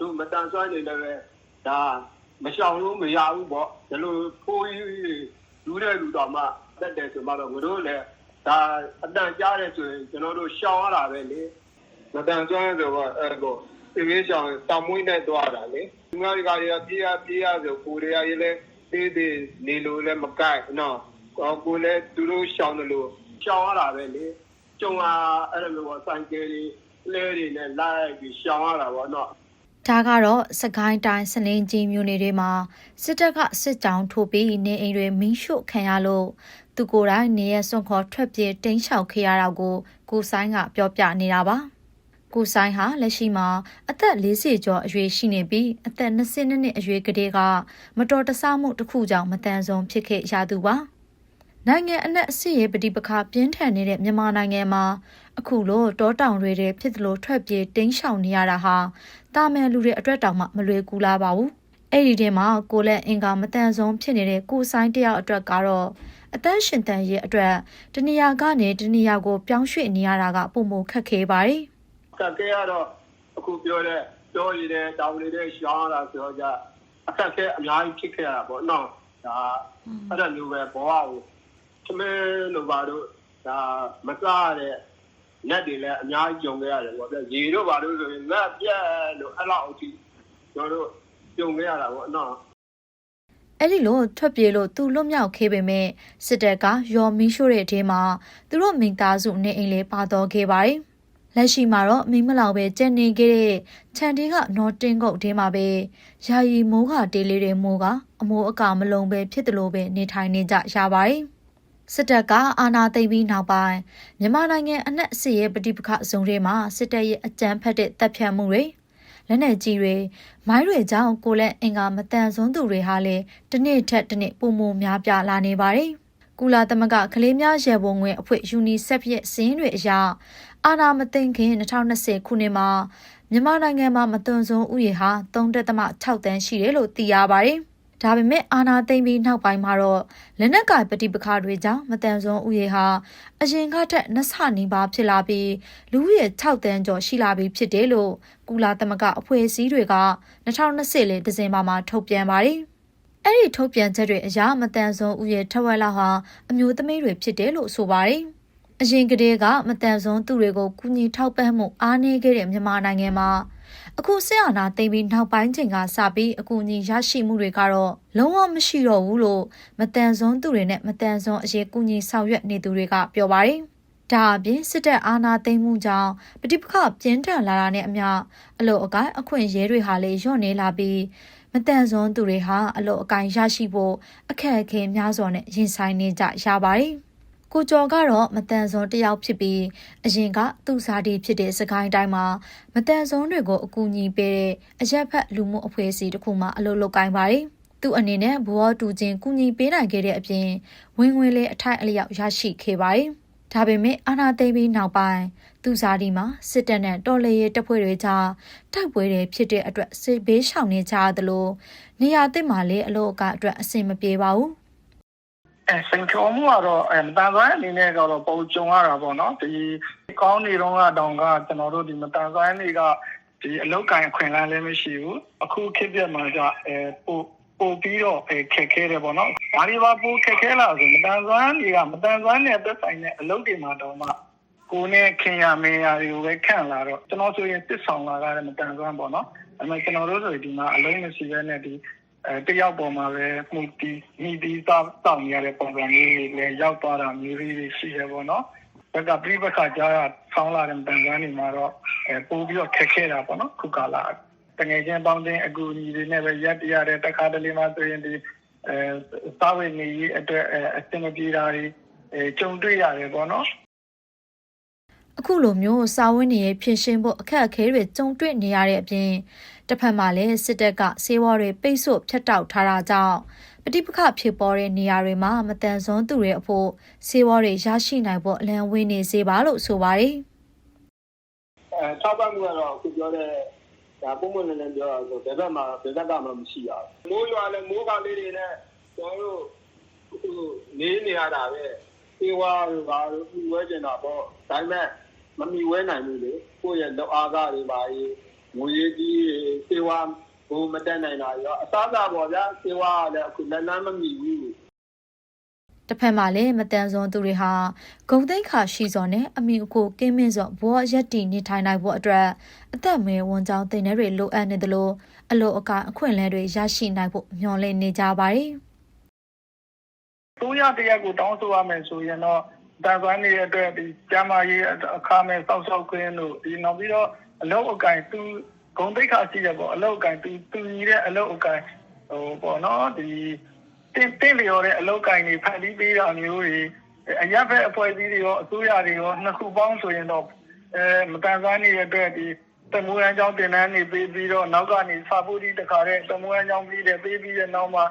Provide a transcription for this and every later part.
တို့မတန်ဆွမ်းနေလည်းပဲဒါမရှောင်လို့မရဘူးပေါ့ဒီလိုဖိုးကြီးလူတဲ့လူတော်မှတက်တယ်ဆိုမှတော့ငါတို့လည်းဒါအတန်ကြားတယ်ဆိုရင်ကျွန်တော်တို့ရှောင်ရတာပဲလေမတန်ဆွမ်းဆိုတော့အဲ့ကိုဒီလေးရှောင်တောင်မွေးနဲ့သွားတာလေဒီမှာဒီကရီပြေးရပြေးရဆိုကိုရီးယားရေးလဲတေးသေးနေလို့လည်းမကိုက်နော်ကိုလည်းသူတို့ရှောင်တယ်လို့ရှောင်ရတာပဲလေကျုံလာအဲ့လိုမျိုးဆိုင်ကယ်တွေလဲတွေနဲ့လိုက်ပြီးရှောင်ရတာပေါ့နော် ဒါကတော့စကိုင်းတိုင်းစလင်းကြီးမြို့နယ်တွေမှာစစ်တပ်ကစစ်ကြောင်းထိုးပြီးနေအိမ်တွေမီးရှို့ခံရလို့သူကိုယ်တိုင်နေရစွန့်ခေါ်ထွက်ပြေးတိမ်းရှောင်ခဲ့ရတာကိုကိုဆိုင်ကပြောပြနေတာပါကိုဆိုင်ဟာလက်ရှိမှာအသက်40ကျော်အရွယ်ရှိနေပြီးအသက်20နှစ်အရွယ်ကလေးကမတော်တဆမှုတစ်ခုကြောင့်မတန်ဆုံဖြစ်ခဲ့ရသူပါ နိုင်ငံအနှံ့အစစ်ရေးပဋိပက္ခပြင်းထန်နေတဲ့မြန်မာနိုင်ငံမှာအခုလိုတောတောင်တွေတဲ့ဖြစ်သလိုထွက်ပြေးတိမ်းရှောင်နေရတာဟာတာမန်လူတွေအတွက်တောင်မှမလွယ်ကူလာပါဘူးအဲ့ဒီထဲမှာကိုလက်အင်္ကာမတန်ဆုံးဖြစ်နေတဲ့ကိုဆိုင်တယောက်အတွက်ကတော့အသက်ရှင်တန်ရဲ့အတွက်တနေရာကနေတနေရာကိုပြောင်းရွှေ့နေရတာကပုံမခက်ခဲပါတယ်ကကဲကတော့အခုပြောတဲ့ပြောရတဲ့တောင်းနေတဲ့ရှောင်းရတာဆိုတော့ကြအခက်အခဲအများကြီးဖြစ်ခဲ့ရတာပေါ့နော်ဒါအဲ့ဒါလိုပဲဘဝကို သမင်းလိုပါတော့ဒါမစားရတဲ့လက်တွေလည်းအများကြီးကြုံခဲ့ရတယ်ပေါ့ဗျရေတို့ပါလို့ဆိုရင်ငတ်ပြက်လို့အဲ့လောက်အထိကျွန်တော်တို့ကြုံခဲ့ရတာပေါ့နော်အဲ့ဒီလိုထွက်ပြေးလို့သူလွတ်မြောက်ခဲ့ပေမဲ့စစ်တပ်ကရော်မီးရှို့တဲ့အထဲမှာသူတို့မိသားစုနေအိမ်လေးပါတော်ခဲ့ပါတယ်လက်ရှိမှာတော့မိမလောက်ပဲကြံနေခဲ့တဲ့ခြံတေးကနော်တင်းကုတ်အထဲမှာပဲယာယီမိုးခတေးလေးတွေမိုးကအမိုးအကာမလုံးပဲဖြစ်တယ်လို့ပဲနေထိုင်နေကြရပါတယ် စစ်တပ်ကအာဏာသိမ်းပြီးနောက်ပိုင်းမြန်မာနိုင်ငံအနှက်အစစ်ရဲ့ပဋိပက္ခအစုံတွေမှာစစ်တပ်ရဲ့အကြမ်းဖက်တဲ့တပ်ဖြတ်မှုတွေလက်နက်ကြီးတွေမိုင်းတွေကြောင့်ကိုလက်အင်္ဂါမတန်ဆွမ်းသူတွေဟာလည်းတစ်နေ့ထက်တစ်နေ့ပုံမများပြားလာနေပါတယ်။ကုလသမဂ္ဂကလေးများရေပုံငွေအဖွဲ့ UNICEF ရဲ့စည်းရင်းတွေအရအာဏာမသိမ်းခင်2020ခုနှစ်မှာမြန်မာနိုင်ငံမှာမတွန်ဆုံးဥယေဟာ3.6တန်းရှိတယ်လို့သိရပါတယ်။ ဒါပေမဲ့အာနာသိမ့်ပြီးနောက်ပိုင်းမှာတော့လက်နက်ကပဋိပက္ခတွေကြောင့်မတန်ဆွမ်းဥယေဟာအရင်ကထက်နှစ်ဆနီးပါးဖြစ်လာပြီးလူဦးရေ6တန်းကျော်ရှိလာပြီးဖြစ်တယ်လို့ကုလသမဂ္ဂအဖွဲ့အစည်းတွေက2020လေဒီဇင်ဘာမှာထုတ်ပြန်ပါတယ်။အဲ့ဒီထုတ်ပြန်ချက်တွေအရမတန်ဆွမ်းဥယေထက်ဝက်လောက်ဟာအမျိုးသမီးတွေဖြစ်တယ်လို့ဆိုပါတယ်။ အရင်ကတည်းကမတန်ဆွမ်းသူတွေကိုကူညီထောက်ပံ့မှုအားနည်းခဲ့တဲ့မြန်မာနိုင်ငံမှာအခုဆက်အာဏာသိမ်းပြီးနောက်ပိုင်းချိန်ကစပြီးအကူအညီရရှိမှုတွေကတော့လုံးဝမရှိတော့ဘူးလို့မတန်ဆွမ်းသူတွေနဲ့မတန်ဆွမ်းအရေးကူညီဆောင်ရွက်နေသူတွေကပြောပါတယ်။ဒါအပြင်စစ်တပ်အာဏာသိမ်းမှုကြောင့်ပဋိပက္ခပြင်းထန်လာတာနဲ့အမျှအလို့အကိုင်းအခွင့်ရဲတွေဟာလည်းညှော့နေလာပြီးမတန်ဆွမ်းသူတွေဟာအလို့အကိုင်းရရှိဖို့အခက်အခဲများစွာနဲ့ရင်ဆိုင်နေကြရပါတယ်။ ကိုကျော်ကတော့မတန်စွန်းတယောက်ဖြစ်ပြီးအရင်ကသူ့စားတီဖြစ်တဲ့စကိုင်းတိုင်းမှာမတန်စွန်းတွေကိုအကူအညီပေးတဲ့အရက်ဖက်လူမှုအဖွဲ့အစည်းတစ်ခုမှအလုပ်လုပ်ကိုင်းပါတယ်။သူ့အနေနဲ့ဘောတူချင်းကူညီပေးနိုင်ခဲ့တဲ့အပြင်ဝင်ငွေလေးအထိုက်အလျောက်ရရှိခဲ့ပါတယ်။ဒါပေမဲ့အာနာသိမ့်ပြီးနောက်ပိုင်းသူစားတီမှာစစ်တပ်နဲ့တော်လှန်ရေးတပ်ဖွဲ့တွေကြားတိုက်ပွဲတွေဖြစ်တဲ့အတွက်စစ်ဘေးရှောင်နေကြရတယ်လို့နေရာတစ်မှာလည်းအလို့အကအတွက်အဆင်မပြေပါဘူး။ အဲစိန်ခေါ်မှုကတော့အဲမတန်ဆွမ်းအနေနဲ့ကတော့ပုံကြုံရတာပေါ့နော်ဒီကောင်းနေတော့ကတောင်ကကျွန်တော်တို့ဒီမတန်ဆွမ်းတွေကဒီအလောက်ကင်အခွင့်အလမ်းလည်းမရှိဘူးအခုခေတ်ပြတ်မှာကအဲပို့ပို့ပြီးတော့အဲခက်ခဲတယ်ပေါ့နော်ဘာဒီပါပို့ခက်ခဲလာဆိုမတန်ဆွမ်းတွေကမတန်ဆွမ်းနဲ့သက်ဆိုင်တဲ့အလုပ်တွေမှာတော့မှကိုနဲ့ခင်ရမင်းရတွေကိုပဲခန့်လာတော့ကျွန်တော်ဆိုရင်တစ်ဆောင်လာတာမတန်ဆွမ်းပေါ့နော်အဲမဲ့ကျွန်တော်တို့ဆိုဒီမှာအလုံးမရှိဘဲနဲ့ဒီ အဲတယောက်ပေါ်မှာပဲမှုတီမိတီတောက်တောက်နေရတဲ့ပုံစံမျိုးတွေလည်းရောက်သွားတာမျိုးတွေရှိရပေါ့နော်။ဒါကပြိပခါကြားရဆောင်းလာတဲ့တန်ခမ်းတွေမှာတော့အဲပို့ပြီးတော့ခက်ခဲတာပေါ့နော်ခုကာလတငယ်ချင်းပေါင်းတဲ့အကူအညီတွေနဲ့ပဲရက်တရတဲ့တခါတလေမှဆိုရင်ဒီအဲစာဝေနေရေးအတွက်အဆင်မပြေတာတွေအဲကြုံတွေ့ရတယ်ပေါ့နော် အခုလိုမျိုးစာဝတ်နေရေးဖြစ်ရှင်းဖို့အခက်အခဲတွေကြုံတွေ့နေရတဲ့အပြင်တစ်ဖက်မှာလည်းစစ်တပ်ကစေဝါတွေပိတ်ဆို့ဖျက်တောက်ထားတာကြောင့်ပဋိပက္ခဖြစ်ပေါ်တဲ့နေရာတွေမှာမတန်ဆွမ်းသူတွေအဖို့စေဝါတွေရရှိနိုင်ဖို့အလံဝင်းနေစေပါလို့ဆိုပါတယ်အဲထောက်ပံ့မှုကတော့အခုပြောတဲ့ဒါပုံမှန်လည်းပြောရဆိုဘယ်ဘက်မှာဘယ်ဘက်ကမှမရှိရဘူးမိုးရွာလည်းမိုးကလေးတွေနဲ့ကျွန်တော်တို့အခုနေနေရတာပဲေဝါတို့ဘာလို့ပြီးဝဲကျင်တာပေါ့ဒါပေမဲ့ မမီဝဲနိုင်ဘူးလေကိုယ့်ရဲ့လောက်အားကားတွေပါရေးငွေရေးကြီးစေဝဝါဟိုမတက်နိုင်တာရောအစားအစာပေါ့ဗျာစေဝါကလည်းအခုလက်နမ်းမမီဘူးတစ်ဖက်မှာလည်းမတန်စွန်သူတွေဟာဂုံသိက္ခာရှိစွာနဲ့အမိအကိုကင်းမင်းစွာဘဝရက်တည်နေထိုင်နိုင်ဖို့အတွက်အသက်မဲဝန်ကြောင်းတင်တဲ့တွေလိုအပ်နေသလိုအလိုအကအခွင့်အလမ်းတွေရရှိနိုင်ဖို့မျှော်လင့်နေကြပါတယ်သူရတရက်ကိုတောင်းဆိုရမယ်ဆိုရင်တော့ တန်ဆွမ်းနေတဲ့အတွက်ဒီကျမ်းမာရေးအခါမဲ့စောက်စောက်ခွင်းတို့ဒီနောက်ပြီးတော့အလောက်အကင်သူဂုံတိတ်ခါရှိတယ်ပေါ့အလောက်အကင်သူသူညီတဲ့အလောက်အကင်ဟိုပေါ့နော်ဒီတင်းတင်းလျော်တဲ့အလောက်ကင်တွေဖန်တီးပေးတာမျိုးတွေအရက်ဖက်အဖွဲ့အစည်းတွေရောအစိုးရတွေရောနှစ်ခုပေါင်းဆိုရင်တော့အဲမတန်ဆွမ်းနေတဲ့အတွက်ဒီတမူရန်ကြောင်းတင်တန်းနေပြီးပြီးတော့နောက်ကနေစာပို့ဒီတခါတဲ့တမူရန်ကြောင်းပြီးတယ်ပြီးပြီးတဲ့နောက်မှာ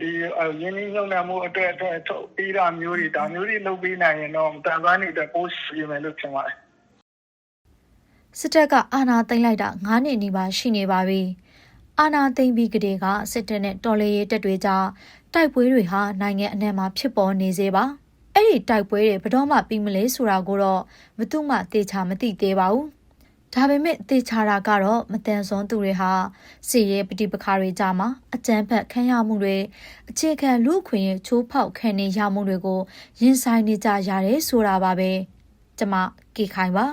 ဒီရင်းနှီးမြှုပ်နှံမှုအတွက်အတွက်ထုတ်ပေးတာမျိုးတွေဒါမျိုးတွေလုပ်ပေးနိုင်ရင်တော့မတန်ဆွမ်းနေတဲ့ပိုးရှိမယ်လို့ထင်ပါတယ်စစ်တပ်ကအာဏာသိမ်းလိုက်တာ9နှစ်နီးပါးရှိနေပါပြီအာဏာသိမ်းပြီးကတည်းကစစ်တပ်နဲ့တော်လှန်ရေးတပ်တွေကြားတိုက်ပွဲတွေဟာနိုင်ငံအနှံ့မှာဖြစ်ပေါ်နေစေပါအဲ့ဒီတိုက်ပွဲတွေဘယ်တော့မှပြီးမလဲဆိုတာကိုတော့ဘယ်သူမှသေချာမသိသေးပါဘူး ဒါပေမဲ့သေချာတာကတော့မတန်ဆွမ်းသူတွေဟာစီရဲပဋိပက္ခတွေကြားမှာအကြမ်းဖက်ခံရမှုတွေအခြေခံလူ့အခွင့်အရေးချိုးဖောက်ခံနေရမှုတွေကိုရင်ဆိုင်နေကြရတယ်ဆိုတာပါပဲကျမကေခိုင်ပါ